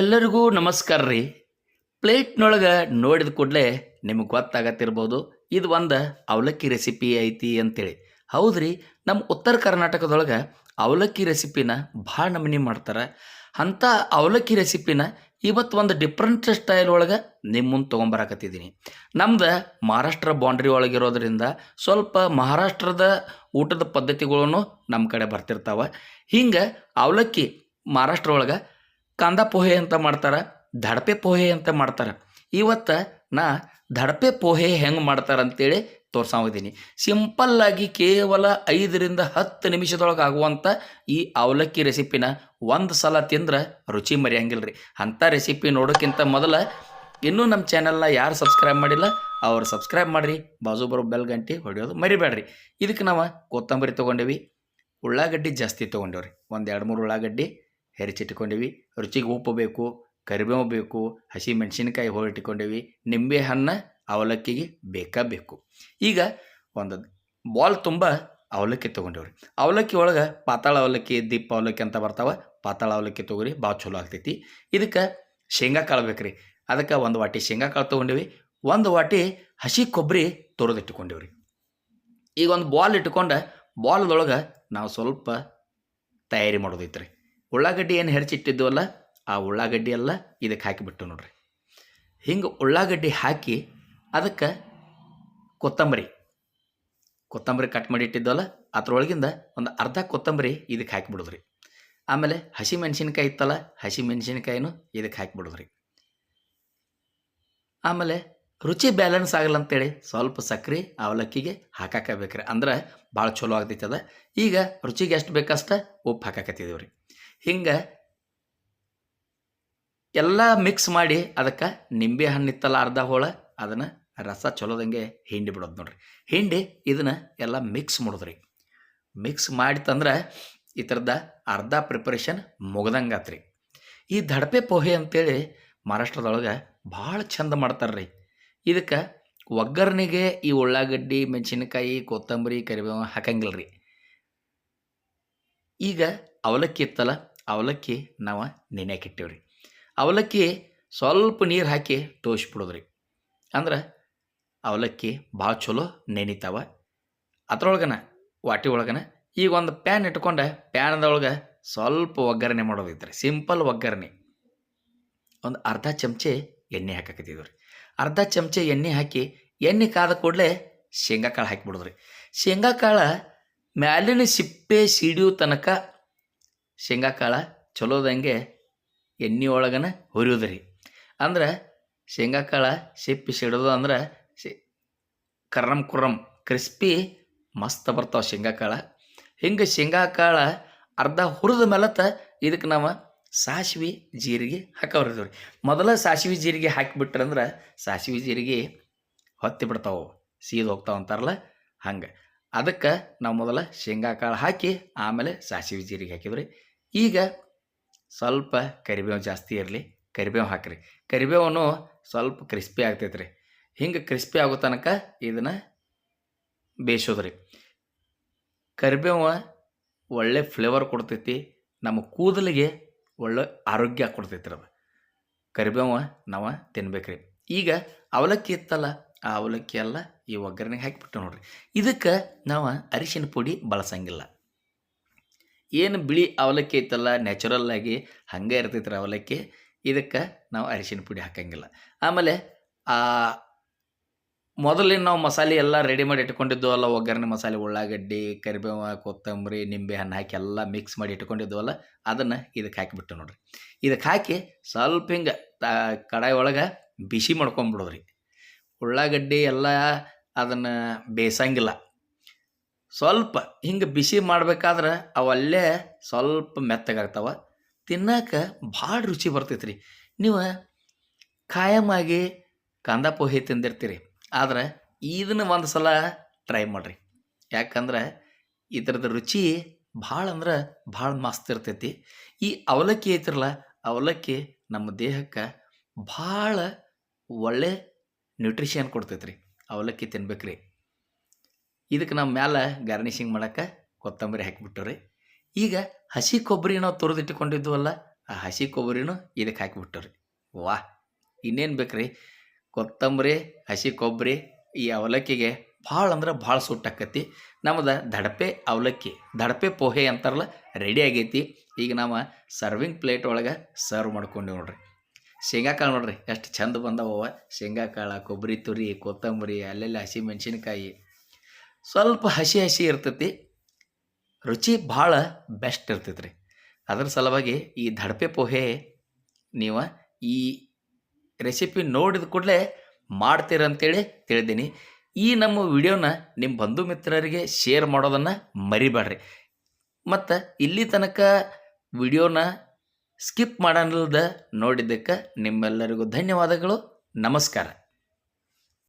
ಎಲ್ಲರಿಗೂ ನಮಸ್ಕಾರ ರೀ. ಪ್ಲೇಟ್ನೊಳಗೆ ನೋಡಿದ ಕೂಡಲೇ ನಿಮಗೆ ಗೊತ್ತಾಗತ್ತಿರ್ಬೋದು. ಇದು ಒಂದು ಅವಲಕ್ಕಿ ರೆಸಿಪಿ ಐತಿ ಅಂತೇಳಿ. ಹೌದ್ರಿ ನಮ್ಮ ಉತ್ತರ ಕರ್ನಾಟಕದೊಳಗೆ ಅವಲಕ್ಕಿ ರೆಸಿಪಿನ ಭಾಳ ನಮೂನಿ ಮಾಡ್ತಾರೆ. ಅಂಥ ಅವಲಕ್ಕಿ ರೆಸಿಪಿನ ಇವತ್ತು ಒಂದು ಡಿಫ್ರೆಂಟ್ ಸ್ಟೈಲ್ ಒಳಗೆ ನಿಮ್ಮ ಮುಂದೆ ತೊಗೊಂಬರಕತ್ತಿದ್ದೀನಿ ನಮ್ದು ಮಹಾರಾಷ್ಟ್ರ ಬೌಂಡ್ರಿ ಒಳಗಿರೋದ್ರಿಂದ ಸ್ವಲ್ಪ ಮಹಾರಾಷ್ಟ್ರದ ಊಟದ ಪದ್ಧತಿಗಳನ್ನು ನಮ್ಮ ಕಡೆ ಬರ್ತಿರ್ತಾವೆ. ಹಿಂಗೆ ಅವಲಕ್ಕಿ ಮಹಾರಾಷ್ಟ್ರ ಒಳಗೆ ಕಾಂದ ಪೋಹೆ ಅಂತ ಮಾಡ್ತಾರೆ, ದಡಪೆ ಪೋಹೆ ಅಂತ ಮಾಡ್ತಾರೆ. ಇವತ್ತು ನಾ ದಡಪೆ ಪೋಹೆ ಹೆಂಗೆ ಮಾಡ್ತಾರೆ ಅಂತೇಳಿ ತೋರ್ಸಾವಿದ್ದೀನಿ ಸಿಂಪಲ್ಲಾಗಿ ಕೇವಲ ಐದರಿಂದ ಹತ್ತು ನಿಮಿಷದೊಳಗೆ ಆಗುವಂಥ ಈ ಅವಲಕ್ಕಿ ರೆಸಿಪಿನ ಒಂದು ಸಲ ತಿಂದ್ರೆ ರುಚಿ ಮರೆಯಂಗಿಲ್ಲ ರೀ ಅಂಥ ರೆಸಿಪಿ ನೋಡೋಕ್ಕಿಂತ ಮೊದಲ ಇನ್ನೂ ನಮ್ಮ ಚಾನಲ್ನ ಯಾರು ಸಬ್ಸ್ಕ್ರೈಬ್ ಮಾಡಿಲ್ಲ, ಅವ್ರು ಸಬ್ಸ್ಕ್ರೈಬ್ ಮಾಡಿರಿ, ಬಾಜು ಬರೋ ಬೆಲ್ ಗಂಟೆ ಹೊಡೆಯೋದು ಮರಿಬೇಡ್ರಿ. ಇದಕ್ಕೆ ನಾವು ಕೊತ್ತಂಬರಿ ತೊಗೊಂಡೇವಿ, ಉಳ್ಳಾಗಡ್ಡಿ ಜಾಸ್ತಿ ತೊಗೊಂಡೇವ್ರಿ. ಒಂದು ಎರಡು ಮೂರು ಉಳ್ಳಾಗಡ್ಡಿ ಹೆರಿಚಿಟ್ಕೊಂಡೇವಿ ರುಚಿಗೆ ಉಪ್ಪು ಬೇಕು, ಕರಿಬೇವು ಬೇಕು, ಹಸಿ ಮೆಣಸಿನ್ಕಾಯಿ ಹೊರಟಿಕೊಂಡೇವಿ. ನಿಂಬೆ ಹಣ್ಣು ಅವಲಕ್ಕಿಗೆ ಬೇಕಾ ಬೇಕು. ಈಗ ಒಂದು ಬಾಲ್ ತುಂಬ ಅವಲಕ್ಕಿ ತೊಗೊಂಡೇವ್ರಿ. ಅವಲಕ್ಕಿ ಒಳಗೆ ಪಾತಾಳ ಅವಲಕ್ಕಿ, ದೀಪ ಅವಲಕ್ಕಿ ಅಂತ ಬರ್ತಾವೆ. ಪಾತಾಳ ಅವಲಕ್ಕಿ ತೊಗೊರಿ ಭಾಳ ಚಲೋ ಆಗ್ತೈತಿ. ಇದಕ್ಕೆ ಶೇಂಗಾ ಕಾಳು ಬೇಕ್ರಿ. ಅದಕ್ಕೆ ಒಂದು ವಾಟಿ ಶೇಂಗಾ ಕಾಳು ತೊಗೊಂಡೇವಿ. ಒಂದು ವಾಟಿ ಹಸಿ ಕೊಬ್ಬರಿ ತೊರೆದಿಟ್ಟುಕೊಂಡೇವ್ರಿ. ಈಗ ಒಂದು ಬಾಲ್ ಇಟ್ಕೊಂಡು ಬಾಲ್ದೊಳಗೆ ನಾವು ಸ್ವಲ್ಪ ತಯಾರಿ ಮಾಡೋದೈತ್ರಿ. ಉಳ್ಳಾಗಡ್ಡಿ ಏನು ಹೆರ್ಚಿಟ್ಟಿದ್ವಲ್ಲ, ಆ ಉಳ್ಳಾಗಡ್ಡಿ ಎಲ್ಲ ಇದಕ್ಕೆ ಹಾಕಿಬಿಟ್ಟು ನೋಡ್ರಿ. ಹಿಂಗೆ ಉಳ್ಳಾಗಡ್ಡಿ ಹಾಕಿ ಅದಕ್ಕೆ ಕೊತ್ತಂಬರಿ. ಕೊತ್ತಂಬರಿ ಕಟ್ ಮಾಡಿ ಇಟ್ಟಿದ್ವಲ್ಲ, ಅದ್ರೊಳಗಿಂದ ಒಂದು ಅರ್ಧ ಕೊತ್ತಂಬರಿ ಇದಕ್ಕೆ ಹಾಕಿಬಿಡೋದ್ರಿ. ಆಮೇಲೆ ಹಸಿ ಮೆಣಸಿನ್ಕಾಯಿ ಇತ್ತಲ್ಲ ಹಸಿ ಮೆಣಸಿನ್ಕಾಯಿನೂ ಇದಕ್ಕೆ ಹಾಕಿಬಿಡೋದ್ರಿ. ಆಮೇಲೆ ರುಚಿ ಬ್ಯಾಲೆನ್ಸ್ ಆಗಲ್ಲ ಅಂತೇಳಿ ಸ್ವಲ್ಪ ಸಕ್ಕರೆ ಅವಲಕ್ಕಿಗೆ ಹಾಕಾಕಬೇಕ್ರಿ. ಅಂದ್ರೆ ಭಾಳ ಚಲೋ ಆಗ್ತೈತದ. ಈಗ ರುಚಿಗೆ ಎಷ್ಟು ಬೇಕಷ್ಟ ಉಪ್ಪು ಹಾಕಾಕತ್ತಿದ್ದೀವಿ ಹಿಂಗೆ ಎಲ್ಲ ಮಿಕ್ಸ್ ಮಾಡಿ ಅದಕ್ಕೆ ನಿಂಬೆ ಹಣ್ಣು ಇತ್ತಲ್ಲ ಅರ್ಧ ಹೋಳ, ಅದನ್ನು ರಸ ಚಲೋದಂಗೆ ಹಿಂಡಿ ಬಿಡೋದು ನೋಡ್ರಿ. ಹಿಂಡಿ ಇದನ್ನು ಎಲ್ಲ ಮಿಕ್ಸ್ ಮಾಡೋದ್ರಿ. ಮಿಕ್ಸ್ ಮಾಡಿತಂದ್ರೆ ಈ ಥರದ ಅರ್ಧ ಪ್ರಿಪರೇಷನ್ ಮುಗ್ದಂಗೆ ಆತ್ರಿ. ಈ ದಡಪೆ ಪೋಹೆ ಅಂತೇಳಿ ಮಹಾರಾಷ್ಟ್ರದೊಳಗೆ ಭಾಳ ಚಂದ ಮಾಡ್ತಾರೆ ರೀ ಇದಕ್ಕೆ ಒಗ್ಗರಣೆಗೆ ಈ ಉಳ್ಳಾಗಡ್ಡಿ, ಮೆಣಸಿನಕಾಯಿ, ಕೊತ್ತಂಬರಿ ಕರಿಬೇವು ಹಾಕಂಗಿಲ್ಲ ರೀ ಈಗ ಅವಲಕ್ಕಿ ಇತ್ತಲ್ಲ ಅವಲಕ್ಕಿ ನಾವು ನೆನೆಯಾಕಿಟ್ಟೇವ್ರಿ ಅವಲಕ್ಕಿ ಸ್ವಲ್ಪ ನೀರು ಹಾಕಿ ತೋರಿಸ್ಬಿಡೋದ್ರಿ ಅಂದ್ರೆ ಅವಲಕ್ಕಿ ಭಾಳ ಚಲೋ ನೆನಿತಾವ. ಅದ್ರೊಳಗನ, ವಾಟಿ ಒಳಗನ ಈಗ ಒಂದು ಪ್ಯಾನ್ ಇಟ್ಕೊಂಡೆ ಪ್ಯಾನ್ದೊಳಗೆ ಸ್ವಲ್ಪ ಒಗ್ಗರಣೆ ಮಾಡೋದೈತ್ರಿ. ಸಿಂಪಲ್ ಒಗ್ಗರಣೆ. ಒಂದು ಅರ್ಧ ಚಮಚೆ ಎಣ್ಣೆ ಹಾಕಕತ್ತಿದ್ವಿ ರೀ ಅರ್ಧ ಚಮಚೆ ಎಣ್ಣೆ ಹಾಕಿ ಎಣ್ಣೆ ಕಾದ ಕೂಡಲೇ ಶೇಂಗಾ ಕಾಳು ಹಾಕಿಬಿಡೋದ್ರಿ. ಶೇಂಗಾ ಕಾಳು ಮ್ಯಾಲಿನ ಸಿಪ್ಪೆ, ಸಿಡಿಯೋ ತನಕ ಶೇಂಗಾ ಕಾಳು ಚಲೋದಂಗೆ ಎಣ್ಣೆ ಒಳಗನ ಹುರಿಯೋದ್ರಿ ಅಂದ್ರೆ ಶೇಂಗಾ ಕಾಳು ಸಿಪ್ಪಿ ಸಿಡೋದು ಅಂದ್ರೆ ಸಿ ಕರ್ರಮ್ ಕುರ್ರಮ್ ಕ್ರಿಸ್ಪಿ ಮಸ್ತ್ ಬರ್ತಾವೆ ಶೇಂಗಾ ಕಾಳು. ಹಿಂಗೆ ಶೇಂಗಾ ಕಾಳು ಅರ್ಧ ಹುರಿದ ಮೇಲತ್ತ ಇದಕ್ಕೆ ನಾವು ಸಾಸಿವೆ ಜೀರಿಗೆ ಹಾಕವ್ರಿದ್ವಿ ರೀ. ಮೊದಲ ಸಾಸಿವೆ ಜೀರಿಗೆ ಹಾಕಿಬಿಟ್ರಂದ್ರೆ ಸಾಸಿವೆ ಜೀರಿಗೆ ಹೊತ್ತಿ ಬಿಡ್ತಾವೆ, ಸೀದ್ ಹೋಗ್ತಾವ ಅಂತಾರಲ್ಲ ಹಂಗೆ. ಅದಕ್ಕೆ ನಾವು ಮೊದಲ ಶೇಂಗಾ ಕಾಳು ಹಾಕಿ ಆಮೇಲೆ ಸಾಸಿವೆ ಜೀರಿಗೆ ಹಾಕಿದ್ರಿ. ಈಗ ಸ್ವಲ್ಪ ಕರಿಬೇವು ಜಾಸ್ತಿ ಇರಲಿ. ಕರಿಬೇವು ಹಾಕಿರಿ. ಕರಿಬೇವನ್ನು ಸ್ವಲ್ಪ ಕ್ರಿಸ್ಪಿ ಆಗ್ತೈತೆ ರೀ ಹಿಂಗೆ ಕ್ರಿಸ್ಪಿ ಆಗೋ ತನಕ ಇದನ್ನು ಬೇಯಿಸೋದ್ರಿ. ಕರಿಬೇವು ಒಳ್ಳೆ ಫ್ಲೇವರ್ ಕೊಡ್ತೈತಿ. ನಮ್ಮ ಕೂದಲಿಗೆ ಒಳ್ಳೆ ಆರೋಗ್ಯ ಕೊಡ್ತೈತಿ ಅದು. ಕರಿಬೇವು ನಾವು ತಿನ್ಬೇಕ್ರಿ. ಈಗ ಅವಲಕ್ಕಿ ಇತ್ತಲ್ಲ, ಆ ಅವಲಕ್ಕಿ ಎಲ್ಲ ಈ ಒಗ್ಗರಣೆಗೆ ಹಾಕಿಬಿಟ್ಟು ನೋಡ್ರಿ. ಇದಕ್ಕೆ ನಾವು ಅರಿಶಿನ ಪುಡಿ ಬಳಸಂಗಿಲ್ಲ. ಏನು ಬಿಳಿ ಅವಲಕ್ಕಿ ಐತಲ್ಲ ನ್ಯಾಚುರಲ್ ಆಗಿ ಹಾಗೆ ಇರ್ತೈತ್ರಿ ಅವಲಕ್ಕಿ. ಇದಕ್ಕೆ ನಾವು ಅರಿಶಿನ ಪುಡಿ ಹಾಕಂಗಿಲ್ಲ. ಆಮೇಲೆ, ಆ, ಮೊದಲಿನ ನಾವು ಮಸಾಲೆ ಎಲ್ಲ ರೆಡಿ ಮಾಡಿ ಇಟ್ಕೊಂಡಿದ್ವಲ್ಲ ಒಗ್ಗರಣೆ ಮಸಾಲೆ, ಉಳ್ಳಾಗಡ್ಡಿ, ಕರಿಬೇವು, ಕೊತ್ತಂಬರಿ, ನಿಂಬೆ ಹಣ್ಣು ಹಾಕಿ ಎಲ್ಲ ಮಿಕ್ಸ್ ಮಾಡಿ ಇಟ್ಕೊಂಡಿದ್ವಲ್ಲ ಅದನ್ನು ಇದಕ್ಕೆ ಹಾಕಿಬಿಟ್ಟು ನೋಡ್ರಿ. ಇದಕ್ಕೆ ಹಾಕಿ ಸ್ವಲ್ಪ ಹಿಂಗೆ ಕಡಾಯಿ ಒಳಗೆ ಬಿಸಿ ಮಾಡ್ಕೊಂಬಿಡೋದ್ರಿ. ಉಳ್ಳಾಗಡ್ಡಿ ಎಲ್ಲ ಅದನ್ನು ಬೇಯಿಸಂಗಿಲ್ಲ ಸ್ವಲ್ಪ ಹಿಂಗೆ ಬಿಸಿ ಮಾಡ್ಬೇಕಾದ್ರೆ ಅವಲ್ಲೇ ಸ್ವಲ್ಪ ಮೆತ್ತಗಾಗ್ತಾವ. ತಿನ್ನಕ್ಕೆ ಭಾಳ ರುಚಿ ಬರ್ತೈತೆ ರೀ ನೀವು ಖಾಯಮಾಗಿ ಕಂದ ಪೋಹೆ ತಿಂದಿರ್ತೀರಿ. ಆದ್ರೆ ಇದನ್ನು ಒಂದು ಸಲ ಟ್ರೈ ಮಾಡಿರಿ. ಯಾಕಂದ್ರೆ ಇದ್ರದ್ದು ರುಚಿ ಭಾಳ ಅಂದ್ರೆ ಭಾಳ ಮಸ್ತ್ ಇರ್ತೈತಿ. ಈ ಅವಲಕ್ಕಿ ಐತಿರಲ್ಲ, ಅವಲಕ್ಕಿ ನಮ್ಮ ದೇಹಕ್ಕೆ ಭಾಳ ಒಳ್ಳೆ ನ್ಯೂಟ್ರಿಷನ್ ಕೊಡ್ತೈತ್ರಿ. ಅವಲಕ್ಕಿ ತಿನ್ಬೇಕ್ರಿ. ಇದಕ್ಕೆ ನಾವು ಮ್ಯಾಲೆ ಗಾರ್ನಿಷಿಂಗ್ ಮಾಡೋಕ್ಕೆ ಕೊತ್ತಂಬರಿ ಹಾಕಿಬಿಟ್ಟು ರೀ ಈಗ ಹಸಿ ಕೊಬ್ಬರಿ ನಾವು ತುರಿದಿಟ್ಟುಕೊಂಡಿದ್ವಲ್ಲ, ಆ ಹಸಿ ಕೊಬ್ಬರಿನೂ ಇದಕ್ಕೆ ಹಾಕಿಬಿಟ್ಟು ರೀ ವಾ, ಇನ್ನೇನು ಬೇಕ್ರಿ? ಕೊತ್ತಂಬರಿ, ಹಸಿ ಕೊಬ್ಬರಿ ಈ ಅವಲಕ್ಕಿಗೆ ಭಾಳ ಅಂದ್ರೆ ಭಾಳ ಸುಟ್ಟಾಕತಿ ನಮ್ಮದು ದಡಪೆ ಅವಲಕ್ಕಿ, ದಡಪೆ ಪೋಹೆ ಅಂತಾರಲ್ಲ ರೆಡಿ ಆಗೈತಿ. ಈಗ ನಾವು ಸರ್ವಿಂಗ್ ಪ್ಲೇಟ್ ಒಳಗೆ ಸರ್ವ್ ಮಾಡ್ಕೊಂಡು ನೋಡ್ರಿ. ಶೇಂಗಾ ಕಾಳು ನೋಡ್ರಿ, ಎಷ್ಟು ಚಂದ ಬಂದವ ಶೇಂಗಾ ಕಾಳು, ಕೊಬ್ಬರಿ ತುರಿ, ಕೊತ್ತಂಬರಿ, ಅಲ್ಲೆಲ್ಲ ಹಸಿ ಮೆಣಸಿನ್ಕಾಯಿ. ಸ್ವಲ್ಪ ಹಸಿ ಹಸಿ ಇರ್ತೈತಿ, ರುಚಿ ಭಾಳ ಬೆಸ್ಟ್ ಇರ್ತೈತಿ ರೀ ಅದ್ರ ಸಲುವಾಗಿ ಈ ದಡಪೆ ಪೋಹೆ ನೀವು ಈ ರೆಸಿಪಿ ನೋಡಿದ ಕೂಡಲೇ ಮಾಡ್ತೀರಂತೇಳಿ ತಿಳಿದೀನಿ. ಈ ನಮ್ಮ ವಿಡಿಯೋನ ನಿಮ್ಮ ಬಂಧು ಮಿತ್ರರಿಗೆ ಶೇರ್ ಮಾಡೋದನ್ನು ಮರಿಬೇಡ್ರಿ ಮತ್ತು ಇಲ್ಲಿ ತನಕ ವಿಡಿಯೋನ ಸ್ಕಿಪ್ ಮಾಡಲ್ದ ನೋಡಿದ್ದಕ್ಕೆ ನಿಮ್ಮೆಲ್ಲರಿಗೂ ಧನ್ಯವಾದಗಳು. ನಮಸ್ಕಾರ.